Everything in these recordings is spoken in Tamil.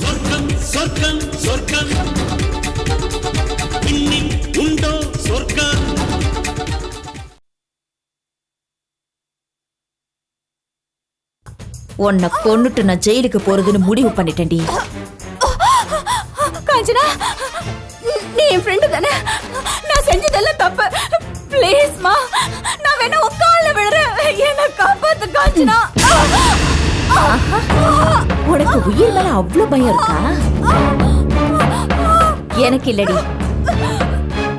சொர்க்கம் சொர்க்கம் சொர்க்கம். இன்னி உண்டோ சொர்க்கம்? உன்னை கொன்னுட்டு நான் ஜெயிலுக்கு போறதுன்னு முடிவு பண்ணிட்டேன்டி. காஞ்சனா நீ என் ஃப்ரெண்டு தானே? நான் செஞ்சதெல்லாம் தப்பு. ப்ளீஸ்மா நான் வேணா உன் காலில் விழுறேன். என்ன காப்பாத்து காஞ்சனா. உனக்கு உயிர் மேல அவ்வளவு பயம் இருக்கா? எனக்கு இல்லடி.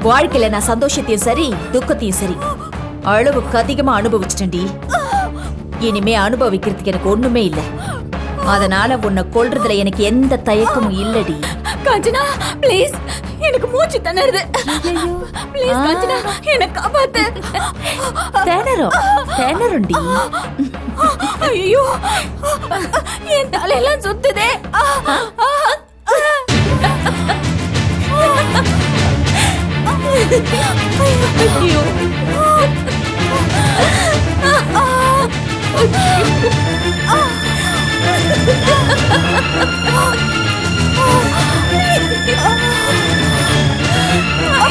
வாழ்க்கையில நான் சந்தோஷத்தையும் சரி துக்கத்தையும் சரி அளவுக்கு அதிகமா அனுபவிச்சிட்டேன்டி. இனிமே அனுபவிக்கிறதுக்கு எனக்கு ஒண்ணுமே இல்ல. அதனால உன்னை கொல்றதுல எனக்கு எந்த தயக்கமும் இல்லடி. காஞ்சனா ப்ளீஸ் எனக்கு மூச்சு திணறுது. ப்ளீஸ் காஞ்சனா என்ன காப்பாத்து. திணறும் திணறும்டி ஐயோ என் தலையெல்லாம் சுத்துதே. ஐயோ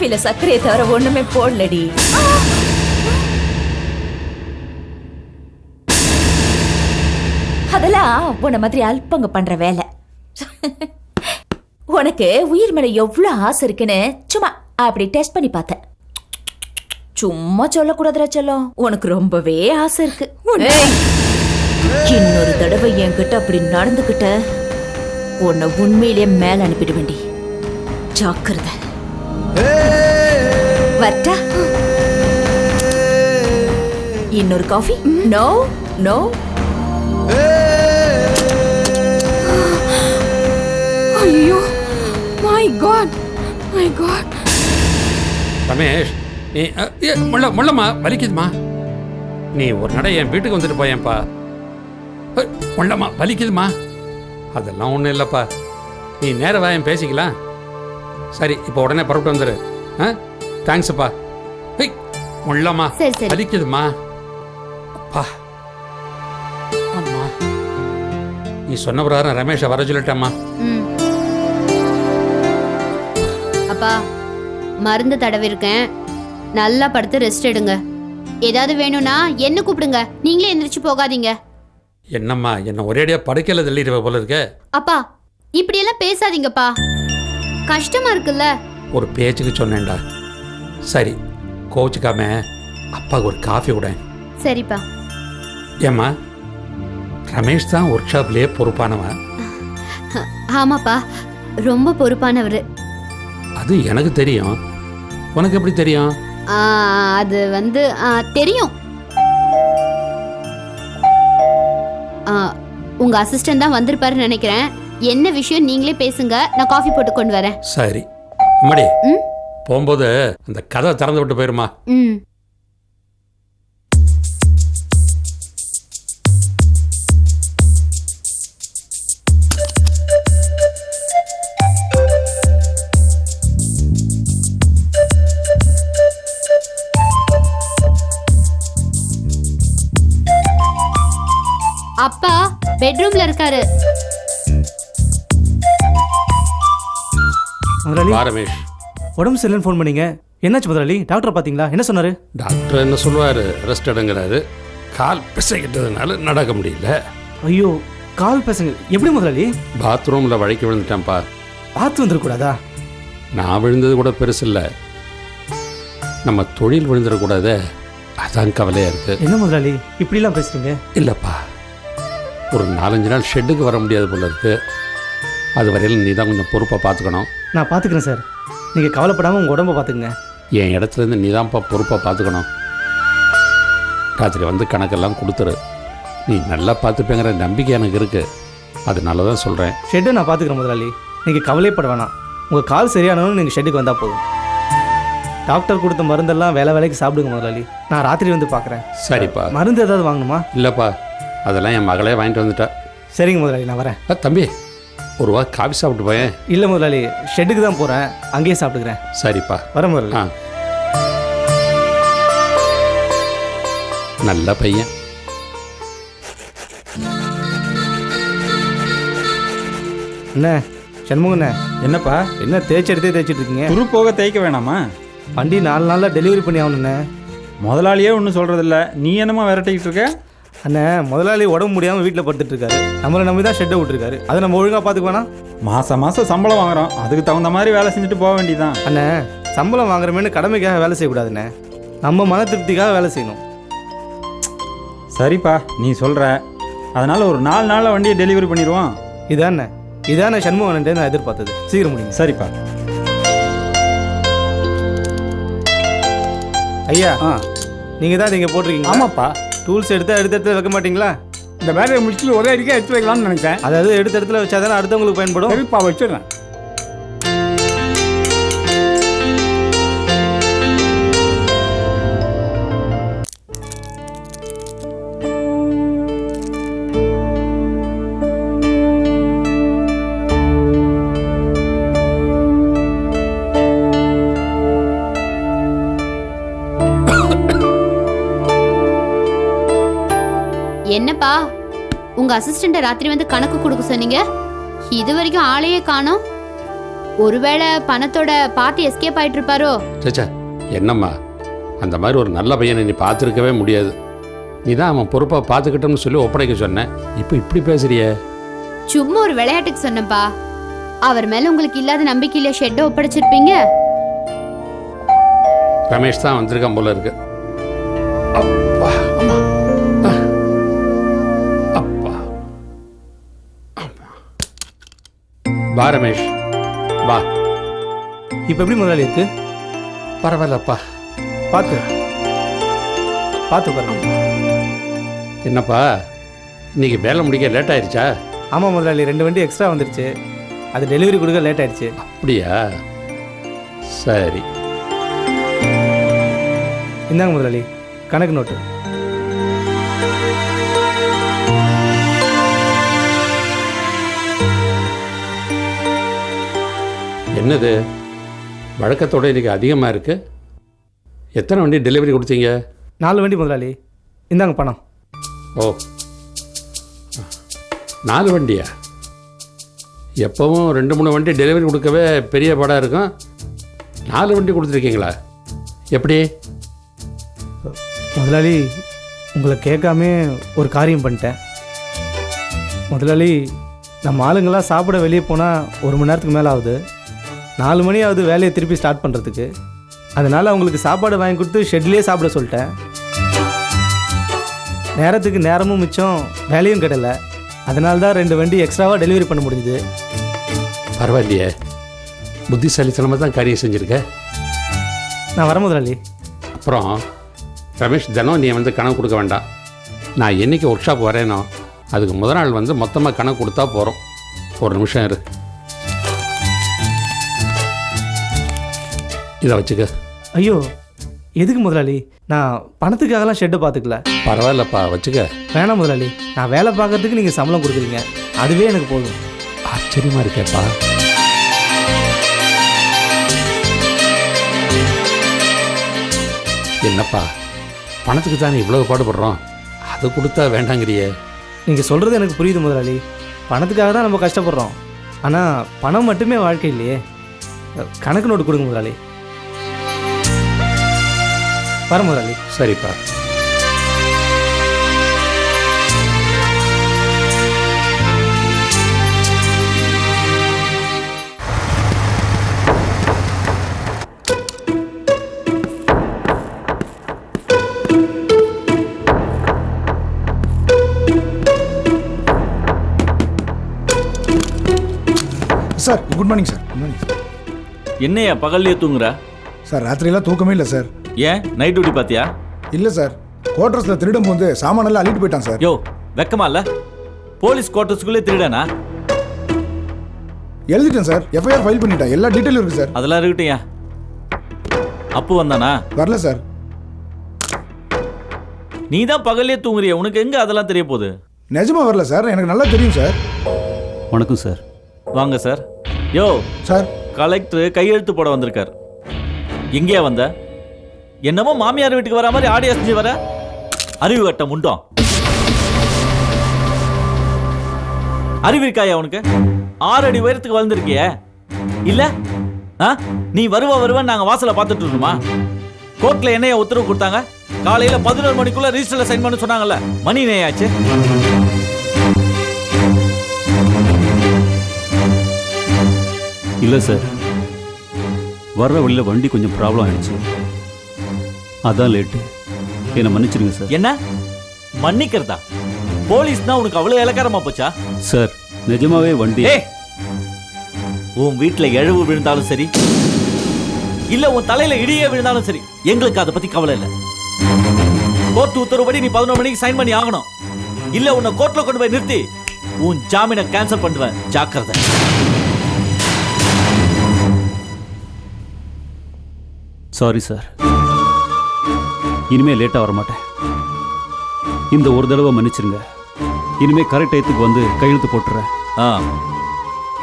காஃபில சர்க்கரையை தவிர ஒண்ணுமே போடலடி. அதெல்லாம் உன்ன மாதிரி அல்பங்க பண்ற வேலை. உனக்கு உயிர் மேல எவ்வளவு ஆசை இருக்குன்னு சும்மா அப்படி டெஸ்ட் பண்ணி பார்த்தேன். சும்மா சொல்லக்கூடாதுடா செல்லம். உனக்கு ரொம்பவே ஆசை இருக்கு. இன்னொரு தடவை என்கிட்ட அப்படி நடந்துகிட்ட உன்னை உண்மையிலேயே மேல அனுப்பிட வேண்டி ஜாக்கிரதை. வரட்டா? இன்னொரு காஃபி? No no. ஐயோ my God my God Ramesh நீ முள்ள முள்ளம்மா வலிக்குதுமா நீ ஒரு நடை என் வீட்டுக்கு வந்துட்டு போயேன்ப்பா. முள்ளம்மா வலிக்குதுமா அதெல்லாம் ஒன்றும் இல்லைப்பா. நீ நேர வாயன் பேசிக்கலாம். சரி இப்போ உடனே புறப்பட்டு வந்துடு ஆ? தேங்க்ஸ்ப்பா ஹேய் முள்ளம்மா. சரி, சரி. வலிக்குதுமா அப்பா. அம்மா. நீ சொன்ன பிரகாரம் ரமேஷை வர சொல்லிட்டேம்மா. ம். அப்பா மருந்து தடவிருக்கேன் நல்லா படுத்து ரெஸ்ட் எடுங்க. ஏதாவது வேணும்னா என்ன கூப்பிடுங்க? நீங்களே எந்திரிச்சு போகாதீங்க. என்னம்மா என்ன ஒரேடியாக படுக்கையில் தள்ளிடுவ போல இருக்கே. அப்பா இப்படியெல்லாம் பேசாதீங்கப்பா. கஷ்டமா இருக்குல்ல? ஒரு பேச்சுக்கு சொன்னேன்டா. சரி கோச்சுக்காம அப்பாவுக்கு ஒரு காஃபி விட சரிப்பா. ஏம்மா ரமேஷ் தான் ஒர்க் ஷாப்லேயே பொறுப்பானவன் ஆமாப்பா ரொம்ப பொறுப்பானவர். அது எனக்கு தெரியும். உனக்கு எப்படி தெரியும்? அது வந்து தெரியும். ஆ, உங்க அசிஸ்டன்ட் தான் வந்திருப்பாருன்னு நினைக்கிறேன். என்ன விஷயம் நீங்களே பேசுங்க. நான் காஃபி போட்டு கொண்டு வரேன். சரி. அம்மாடி ம்? போகும்போது அந்த கதை திறந்து விட்டு போயிருமா? ம். அப்பா பெட்ரூம்ல இருக்காரு. முதலாளி வா ரமேஷ் உடம்பு சரியில்லைன்னு ஃபோன் பண்ணீங்க. என்னாச்சு முதலாளி? டாக்டர் பார்த்தீங்களா? என்ன சொன்னாரு? டாக்டர் என்ன சொல்லுவார்? ரெஸ்ட் எடுங்கிறாரு கால் பிசைக்கிட்டதுனால நடக்க முடியல. ஐயோ கால் பேசுங்க எப்படி முதலாளி? பாத்ரூமில் வழுக்கி விழுந்துட்டேன்ப்பா பார்த்து வந்துடக்கூடாதா நான் விழுந்தது கூட பெருசு இல்லை. நம்ம தொழில் விழுந்துடக்கூடாதே அதான் கவலையாக இருக்குது என்ன முதலாளி? இப்படிலாம் பேசுறீங்க? இல்லைப்பா. ஒரு நாலஞ்சு நாள் ஷெட்டுக்கு வர முடியாது போல இருக்கு. அது வரையில் நீ தான் கொஞ்சம் பொறுப்பாக பார்த்துக்கணும். நான் பார்த்துக்கிறேன் சார். நீங்கள் கவலைப்படாமல் உங்கள் உடம்ப பார்த்துக்குங்க என் இடத்துல இருந்து நீ தான்ப்பா பொறுப்பாக பார்த்துக்கணும் ராத்திரி வந்து கணக்கெல்லாம் கொடுத்துரு. நீ நல்லா பார்த்துப்பேங்கிற நம்பிக்கை எனக்கு இருக்குது அதனால தான் சொல்கிறேன் ஷெட்டை நான் பார்த்துக்கிறேன் முதலாளி. நீங்கள் கவலைப்பட வேணாம். உங்கள் கால் சரியானவங்க நீங்கள் ஷெட்டுக்கு வந்தால் போதும். டாக்டர் கொடுத்த மருந்தெல்லாம் வேலை வேலைக்கு சாப்பிடுங்க முதலாளி. நான் ராத்திரி வந்து பார்க்குறேன் சரிப்பா. மருந்து ஏதாவது வாங்கணுமா? இல்லைப்பா. அதெல்லாம் என் மகளே வாங்கிட்டு வந்துட்டா. சரிங்க முதலாளி நான் வரேன். தம்பி. ஒரு வா காஃபி சாப்பிட்டு போயேன். இல்லை முதலாளி ஷெட்டுக்கு தான் போகிறேன் அங்கேயே சாப்பிட்டுக்கிறேன். சரிப்பா. வரேன் முதலாளி. ஆ. நல்ல பையன். என்ன சண்முகண்ணே என்னப்பா? என்ன தேய்ச்சி எடுத்தே தேய்ச்சிட்டு இருக்கீங்க? துரு போக தேய்க்க வேணாமா? வண்டி நாலு நாளில் டெலிவரி பண்ணி ஆகணுண்ணே முதலாளியே ஒன்றும் சொல்கிறதில்ல நீ என்னமா விரட்டிக்கிட்டு இருக்க? அண்ணே முதலாளி உடம்பு முடியாமல் வீட்டில் படுத்துட்டு இருக்காரு நம்மளை நம்பி தான் ஷெட்டை விட்டுருக்காரு. அதை நம்ம ஒழுங்காக பார்த்துக்குவேனா மாதம் மாதம் சம்பளம் வாங்குறோம். அதுக்கு தகுந்த மாதிரி வேலை செஞ்சுட்டு போக வேண்டியதான் அண்ணே சம்பளம் வாங்குறமேனு கடமைக்காக வேலை செய்யக்கூடாதுண்ணே நம்ம மன திருப்திக்காக வேலை செய்யணும். சரிப்பா நீ சொல்கிற அதனால் ஒரு நாலு நாளில் வண்டியை டெலிவரி பண்ணிடுவோம். இதானே இதானே சண்முகன்ட்டு நான் எதிர்பார்த்தது. சீக்கிரம் முடியுங்க சரிப்பா. ஐயா நீங்கள் தான் இங்கே போட்டிருக்கீங்க ஆமாப்பா. டூல்ஸ் எடுத்து எடுத்த இடத்துல வைக்க மாட்டீங்களா? இந்த வேலையை முடிச்சுட்டு ஒரே அடிக்கா எடுத்து வைக்கலாம்னு நினைச்சேன் அதாவது எடுத்த இடத்துல வச்சா தானே அடுத்தவங்களுக்கு பயன்படும்? சரிப்பா வச்சிடுறேன். என்னப்பா உங்க அசிஸ்டண்ட ராத்திரி வந்து கணக்கு கொடுக்க சொன்னீங்க. இது வரைக்கும் ஆளையே காணோம். ஒருவேளை பணத்தோட பார்ட்டி எஸ்கேப் ஆயிட்டு இருப்பாரோ சேச்சா என்னம்மா? அந்த மாதிரி ஒரு நல்ல பையனை நீ பார்த்துருக்கவே முடியாது. நீ தான் அவன் பொறுப்பாக பார்த்துக்கிட்டோம்னு சொல்லி ஒப்படைக்க சொன்னேன் இப்போ இப்படி பேசுறியே? சும்மா ஒரு விளையாட்டுக்கு சொன்னப்பா அவர் மேல உங்களுக்கு இல்லாத நம்பிக்கையில ஷெட்டை ஒப்படைச்சிருப்பீங்க. ரமேஷ் தான் வந்திருக்கான் போல இருக்கு. வா ரமேஷ். வா. இப்போ எப்படி முதலாளி இருக்கு? பரவாயில்லப்பா. பார்த்து பார்த்து பாருங்க என்னப்பா இன்னைக்கு வேலை முடிக்க லேட் ஆயிடுச்சா ஆமாம் முதலாளி ரெண்டு வண்டி எக்ஸ்ட்ரா வந்துருச்சு. அது டெலிவரி கொடுக்க லேட் ஆயிடுச்சு அப்படியா? சரி. இந்தாங்க முதலாளி கணக்கு நோட்டு என்னது? வழக்கத்தோட இன்னைக்கு அதிகமாக இருக்கு? எத்தனை வண்டி டெலிவரி கொடுத்தீங்க? நாலு வண்டி முதலாளி. இந்தாங்க பணம். ஓ. நாலு வண்டியா? எப்போவும் ரெண்டு மூணு வண்டி டெலிவரி கொடுக்கவே பெரிய படம் இருக்கும். நாலு வண்டி கொடுத்துருக்கீங்களா? எப்படி? முதலாளி உங்களை கேட்காம ஒரு காரியம் பண்ணிட்டேன். முதலாளி நம்ம ஆளுங்கெல்லாம் சாப்பிட வெளியே போனால் ஒரு மணி நேரத்துக்கு மேலே ஆகுது நாலு மணி ஆகுது வேலையை திருப்பி ஸ்டார்ட் பண்ணுறதுக்கு அதனால் அவங்களுக்கு சாப்பாடு வாங்கி கொடுத்து ஷெட்லேயே சாப்பிட சொல்லிட்டேன். நேரத்துக்கு நேரமும் மிச்சம் வேலையும் கிடல அதனால தான் ரெண்டு வண்டி எக்ஸ்ட்ராவாக டெலிவரி பண்ண முடிஞ்சுது. பரவாயில்லையே. புத்திசாலித்தனமாக தான் காரியம் செஞ்சுருக்க? நான் வரேன் முதலாளி. அப்புறம் ரமேஷ் தினம் நீ வந்து கணக்கு கொடுக்க வேண்டாம். நான் என்னைக்கு ஒர்க் ஷாப் வரேனோ அதுக்கு முத நாள் வந்து மொத்தமாக கணக்கு கொடுத்தா போகிறோம் ஒரு நிமிஷம் இரு. இதை வச்சுக்க. ஐயோ எதுக்கு முதலாளி? நான் பணத்துக்காகலாம் ஷெட்டை பார்த்துக்கல. பரவாயில்லப்பா வச்சுக்க. வேணாம் முதலாளி. நான் வேலை பார்க்கறதுக்கு நீங்கள் சம்பளம் கொடுக்குறீங்க. அதுவே எனக்கு போதும். ஆச்சரியமா இருக்கேப்பா. என்னப்பா பணத்துக்கு தானே இவ்வளவு பாடுபடுறோம்? அது கொடுத்தா வேண்டாங்கிறியே. நீங்கள் சொல்கிறது எனக்கு புரியுது முதலாளி. பணத்துக்காக தான் நம்ம கஷ்டப்படுறோம். ஆனால் பணம் மட்டுமே வாழ்க்கை இல்லையே. கணக்கு நோட்டு கொடுங்க முதலாளி. வர முதலாளி சரிப்பா. Sir good morning sir good morning sir என்னையா பகல்லையே தூங்குற? சார் ராத்திரியெல்லாம் தூக்கமே இல்லை சார். ஏன்? நைட் டியூட்டி பாத்தியா? இல்லை சார். குவார்டர்ஸ்ல திருடும் போது சாமானெல்லாம் அள்ளிட்டு போயிட்டான் சார். யோ வெக்கமா இல்ல? போலீஸ் குவார்ட்டர்ஸ்குள்ளே திருடனா? எழுதிட்டேன் சார். எஃப்ஐஆர் ஃபைல் பண்ணிட்டேன். எல்லா டீட்டெயிலும் இருக்கு சார். அதெல்லாம் இருக்கட்டும் ஏன்? அப்பு வந்தானா? வரல சார். நீ தான் பகல்லே தூங்குறிய. உனக்கு எங்க அதெல்லாம் தெரிய போகுது? நிஜமா வரல சார். எனக்கு நல்லா தெரியும் சார். வணக்கம் சார். வாங்க சார். யோ சார். கலெக்டர் கையெழுத்து போட வந்திருக்கார். எங்கேயா வந்த? என்னமோ மாமியார் வீட்டுக்கு வர மாதிரி ஆடி அசைஞ்சு வர? அறிவு கட்ட முண்டோம். அறிவு இருக்காயா உனக்கு? ஆறு அடி உயரத்துக்கு வளர்ந்துருக்கிய. இல்ல? ஆ? நீ வருவ வருவ நாங்க வாசல பார்த்துட்டு இருக்கோமா? கோர்ட்ல என்னைய உத்தரவு கொடுத்தாங்க. காலையில பதினோரு மணிக்குள்ள ரிஜிஸ்டர்ல சைன் பண்ண சொன்னாங்கல்ல. மணி நேயாச்சு இல்லை சார் வர்ற வழியில் வண்டி கொஞ்சம் ப்ராப்ளம் ஆயிடுச்சு. அதான் லேட்டு என்னை மன்னிச்சிடுங்க சார் என்ன? மன்னிக்கிறதா? போலீஸ்னா உனக்கு அவ்வளவு இலக்காரமா போச்சா? சார் நிஜமாவே வண்டி. ஏய்! உன் வீட்ல எழவு விழுந்தாலும் சரி இல்ல உன் தலையில இடியே விழுந்தாலும் சரி எங்களுக்கு அதை பத்தி கவலை இல்ல. கோர்ட் உத்தரவுப்படி நீ பதினொரு மணிக்கு சைன் பண்ணி ஆகணும். இல்ல உன்னை கோர்ட்ல கொண்டு போய் நிறுத்தி உன் ஜாமீனை கேன்சல் பண்ணுவேன். ஜாக்கிரதை. சாரி சார் இனிமே லேட்டாக வர மாட்டேன் இந்த ஒரு தடவை மன்னிச்சிருங்க. இனிமே கரெக்ட் டயத்துக்கு வந்து கையெழுத்து போட்டுறேன். ஆ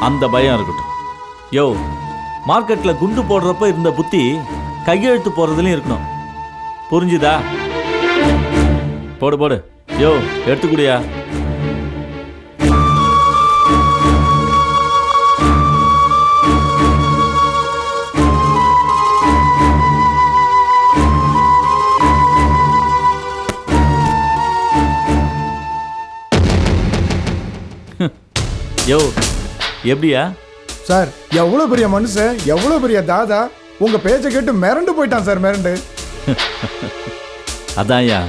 அந்த பயம் இருக்கட்டும். யோ மார்க்கெட்டில் குண்டு போடுறப்ப இருந்த புத்தி கையெழுத்து போடுறதுலையும் இருக்கணும். புரிஞ்சுதா? போடு போடு. யோ எடுத்துக்கூடியா யோ எப்படியா? சார் எவ்வளோ பெரிய மனுஷன் எவ்வளோ பெரிய தாதா? உங்க பேச்சை கேட்டு மிரண்டு போயிட்டான் சார் மிரண்டு. அதான்யா.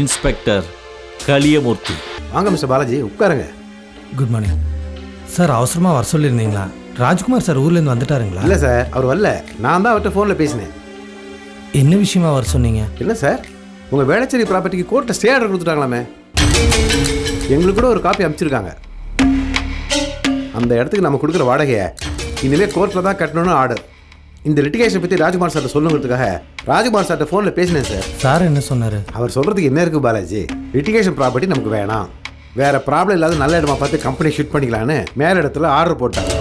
இன்ஸ்பெக்டர் களியமூர்த்தி வாங்க மிஸ்டர் பாலாஜி உட்காருங்க. Good morning. சார் அவசரமாக வர சொல்லியிருந்தீங்களா? ராஜ்குமார் சார் ஊர்லேருந்து வந்துட்டாருங்களா? இல்லை சார் அவர் வரல. நான் தான் அவர்கிட்ட ஃபோனில் பேசினேன். என்ன விஷயமா வர சொன்னீங்க? என்ன சார்? உங்கள் வேளச்சேரி ப்ராப்பர்ட்டிக்கு கோர்ட்டில் ஸ்டே ஆர்டர் கொடுத்துட்டாங்களாமே. எங்களுக்கு கூட ஒரு காப்பி அனுப்பிச்சிருக்காங்க அந்த இடத்துக்கு நம்ம கொடுக்குற வாடகையை இனிமேல் கோர்ட்டில் தான் கட்டணும்னு ஆர்டர் இந்த லிட்டிகேஷன் பற்றி ராஜ்குமார் சார்ட்ட சொல்லுங்கிறதுக்காக ராஜ்குமார் சார்ட்ட ஃபோனில் பேசினேன் சார் சார் என்ன சொன்னார்? அவர் சொல்கிறதுக்கு என்ன இருக்குது பாலாஜி? லிட்டிகேஷன் ப்ராப்பர்ட்டி நமக்கு வேணாம். வேற ப்ராப்ளம் இல்லாத நல்ல இடமா பார்த்து கம்பெனி ஷிஃப்ட் பண்ணிக்கலான்னு மேல இடத்துல ஆர்டர் போட்டாங்க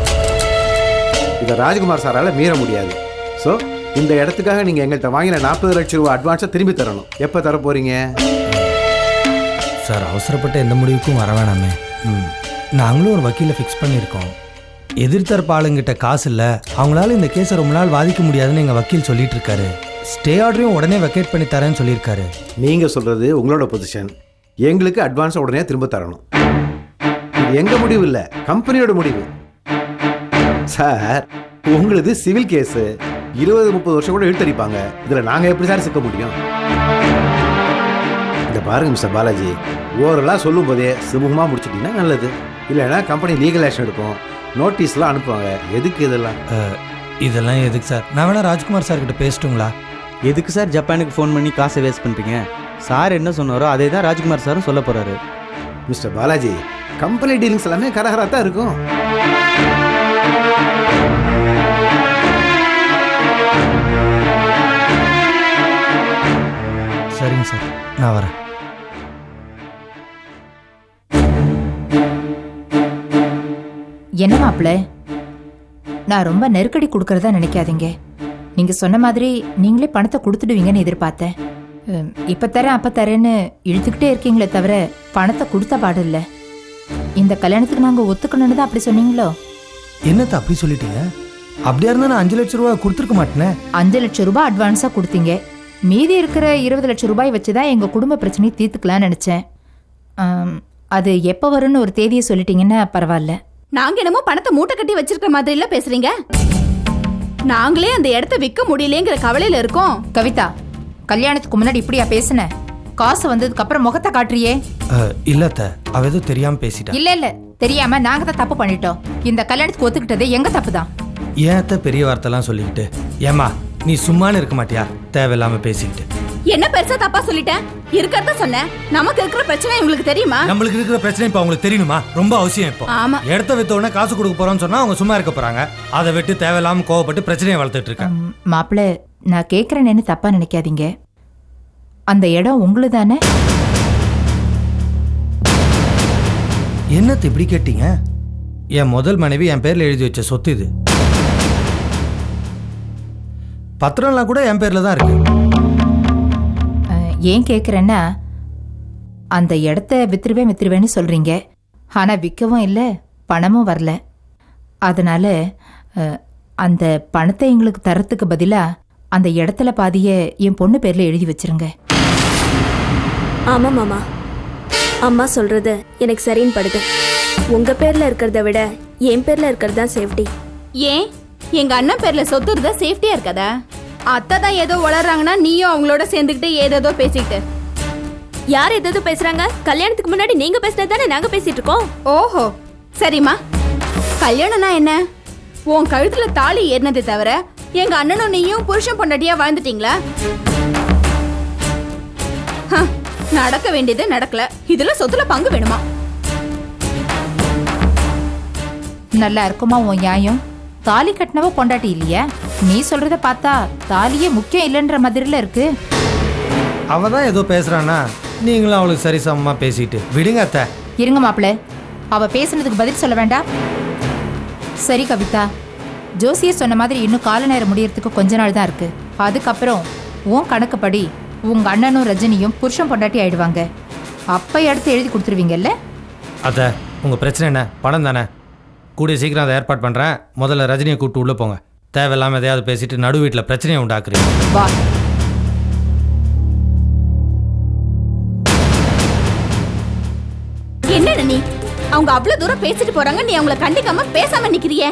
இதை ராஜ்குமார் சாரால் மீற முடியாது. ஸோ இந்த இடத்துக்காக நீங்கள் எங்கள்கிட்ட வாங்கின நாற்பது லட்சம் ரூபா அட்வான்ஸை திரும்பி தரணும். எப்போ தர போகிறீங்க சார் அவசரப்பட்ட எந்த முடிவுக்கும் வர வேணாமே. ம். நாங்களும் ஒரு வக்கீலை ஃபிக்ஸ் பண்ணியிருக்கோம். எதிர்த்தரப்பு ஆளுங்கிட்ட காசு இல்லை. அவங்களால இந்த கேஸை ரொம்ப நாள் வாதிக்க முடியாதுன்னு எங்கள் வக்கீல் சொல்லிட்டு இருக்காரு ஸ்டே ஆர்டரையும் உடனே வெக்கேட் பண்ணி தரேன்னு சொல்லியிருக்காரு. நீங்கள் சொல்கிறது உங்களோட பொசிஷன் எங்களுக்கு அட்வான்ஸை உடனே திரும்ப தரணும். இது எங்கள் முடிவு இல்லை கம்பெனியோட முடிவு. சார் உங்களுது சிவில் கேஸு இருபது முப்பது வருஷம் கூட இழுத்தடிப்பாங்க. இதில் நாங்கள் எப்படி சார் சிக்க முடியும்? இந்த பாருங்க மிஸ்டர் பாலாஜி. ஓரலாக சொல்லும் போதே சுமூகமாக முடிச்சிட்டிங்கன்னா நல்லது. இல்லைன்னா கம்பெனி லீகல் ஆக்ஷன் எடுக்கும் நோட்டீஸ்லாம் அனுப்புவாங்க. எதுக்கு இதெல்லாம்? இதெல்லாம் எதுக்கு சார்? நான் வேணா ராஜ்குமார் சார் கிட்ட பேசட்டுங்களா? எதுக்கு சார் ஜப்பானுக்கு ஃபோன் பண்ணி காசை வேஸ்ட் பண்ணுறீங்க சார் என்ன சொன்னாரோ அதே தான் ராஜ்குமார் சாரும் சொல்ல போகிறாரு மிஸ்டர் பாலாஜி கம்பெனி டீலிங்ஸ் எல்லாமே கரகரா தான் இருக்கும். சரிங்க சார். நான் வரேன். என்ன மாப்பிள்ள நான் ரொம்ப நெருக்கடி கொடுக்கறதா நினைக்காதீங்க. நீங்க சொன்ன மாதிரி நீங்களே பணத்தை கொடுத்துடுவீங்கன்னு எதிர்பார்த்தேன். இப்ப தரேன் அப்ப தரேன்னு இழுத்துக்கிட்டே இருக்கீங்களே தவிர பணத்தை கொடுத்த பாடு இல்ல. இந்த கல்யாணத்துக்கு நாங்க ஒத்துக்கணும்னு தான் அப்படி சொன்னீங்களோ? என்னத்த அப்படி சொல்லிட்டீங்க? அப்படியா இருந்தா நான் அஞ்சு லட்சம் ரூபாய் கொடுத்துருக்க மாட்டேனே. அஞ்சு லட்சம் ரூபாய் அட்வான்ஸா கொடுத்தீங்க. மீதி இருக்கிற இருபது லட்சம் ரூபாய் வச்சு தான் எங்க குடும்ப பிரச்சனையை தீர்த்துக்கலாம்னு நினைச்சேன். அது எப்போ வரும்னு ஒரு தேதியை சொல்லிட்டீங்கன்னா பரவாயில்ல. நாங்க என்னமோ பணத்தை மூட்டை கட்டி வச்சிருக்கிற மாதிரி இல்ல பேசுறீங்க? நாங்களே அந்த இடத்த விற்க முடியலங்கிற கவலையில இருக்கோம். கவிதா கல்யாணத்துக்கு முன்னாடி இப்படியா பேசுன? காசு வந்ததுக்கு அப்புறம் முகத்தை காட்டுறியே? இல்லத்த அவ ஏதோ தெரியாம பேசிட்டா. இல்ல இல்ல. தெரியாம நாங்க தான் தப்பு பண்ணிட்டோம். இந்த கல்யாணத்துக்கு ஒத்துக்கிட்டதே எங்க தப்பு தான்? ஏன் பெரிய வார்த்தைலாம் சொல்லிக்கிட்டு? ஏமா நீ சும்மான்னு இருக்க மாட்டியா? தேவையில்லாம பேசிக்கிட்டு. என்ன பெருசா தப்பா சொல்லிட்டேன்? இருக்கிறத சொன்னேன். நமக்கு இருக்கிற பிரச்சனை உங்களுக்கு தெரியுமா? நம்மளுக்கு இருக்கிற பிரச்சனை இப்போ அவங்களுக்கு தெரியுமா ரொம்ப அவசியம் இப்போ. ஆமா. இடத்த வித்த உடனே காசு கொடுக்க போறோம்னு சொன்னா அவங்க சும்மா இருக்க போறாங்க. அதை விட்டு தேவையில்லாம கோவப்பட்டு பிரச்சனையை வளர்த்துட்டு இருக்கேன் மாப்பிள்ள நான் கேட்குறேன்னு தப்பா நினைக்காதீங்க. அந்த இடம் உங்களுது தானே என்னத்தை இப்படி கேட்டீங்க? என் முதல் மனைவி என் பேர்ல எழுதி வச்ச சொத்து இது. பத்திரம்லாம் கூட என் பேர்ல தான் இருக்கு. ஏன் கேட்குறேன்னா அந்த இடத்த வித்துருவேன் வித்துருவேன்னு சொல்றீங்க. ஆனா விற்கவும் இல்லை பணமும் வரல. அதனால அந்த பணத்தை எங்களுக்கு தரத்துக்கு பதிலா அந்த இடத்துல பாதிய என் பொண்ணு பேர்ல எழுதி வச்சிருங்க. ஆமா மாமா. அம்மா சொல்றது எனக்கு சரின்னு படுது. உங்க பேர்ல இருக்கிறத விட என் பேர்ல இருக்கிறது தான் சேஃப்டி. ஏன்? எங்க அண்ணன் பேர்ல சொத்து இருந்தா சேஃப்டியா இருக்காதா? அத்தை தான் ஏதோ வளர்றாங்கன்னா நீயும் அவங்களோட சேர்ந்துக்கிட்டு ஏதேதோ பேசிக்கிட்டு. யார் ஏதேதோ பேசுறாங்க? கல்யாணத்துக்கு முன்னாடி நீங்க பேசினது தானே நாங்க பேசிட்டு இருக்கோம்? ஓஹோ சரிம்மா. கல்யாணம்னா என்ன? உன் கழுத்துல தாலி ஏறினதை தவிர எங்க அண்ணனும் நீயும் புருஷன் பொண்டாட்டியா வாழ்ந்துட்டீங்களா? ஹ, நடக்க வேண்டியது நடக்கல. இதுல சொத்துல பங்கு வேணுமா? நல்லா இருக்குமா உன் நியாயம்? தாலி கட்டினவ பொண்டாட்டி இல்லையா? நீ சொல்றத பார்த்தா தாலியே முக்கியம் இல்லைன்ற மாதிரில இருக்கு. அவ தான் ஏதோ பேசுறானா நீங்களும் அவளுக்கு சரிசமமா பேசிட்டு. விடுங்க அத்தை. இருங்க மாப்பிள்ள அவ பேசுனதுக்கு பதில் சொல்ல வேண்டாம் சரி கவிதா. ஜோசியர் சொன்ன மாதிரி இன்னும் கால நேரம் முடியறதுக்கு கொஞ்ச நாள் தான் இருக்கு. அதுக்கப்புறம் உன் கணக்குப்படி உங்க அண்ணனும் ரஜினியும் புருஷன் பொண்டாட்டி ஆயிடுவாங்க. அப்ப எடுத்து எழுதி கொடுத்துருவீங்கல்ல? அத்தை உங்க பிரச்சனை என்ன? பணம் தானே? கூடிய சீக்கிரம் அதை ஏற்பாடு பண்றேன். முதல்ல ரஜினியை கூப்பிட்டு உள்ள போங்க. தேவையில்லாம எதையாவது பேசிட்டு நடு வீட்டில் பிரச்சனையை உண்டாக்குறீங்க. வா. என்னடா நீ அவங்க அவ்வளவு தூரம் பேசிட்டு போறாங்க நீ அவங்கள கண்டிக்காம பேசாம நிக்கிறியே?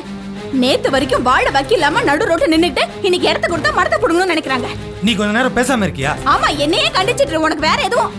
நேத்து வரைக்கும் வாழ வக்கி இல்லாம நடு ரோட்டு நின்னுட்டு இன்னைக்கு இடத்த கொடுத்தா மரத்தை புடுங்கணும்னு நினைக்கிறாங்க. நீ கொஞ்ச நேரம் பேசாம இருக்கியா? ஆமா என்னையே கண்டிச்சிட்டு இரு, உனக்கு வேற எதுவும்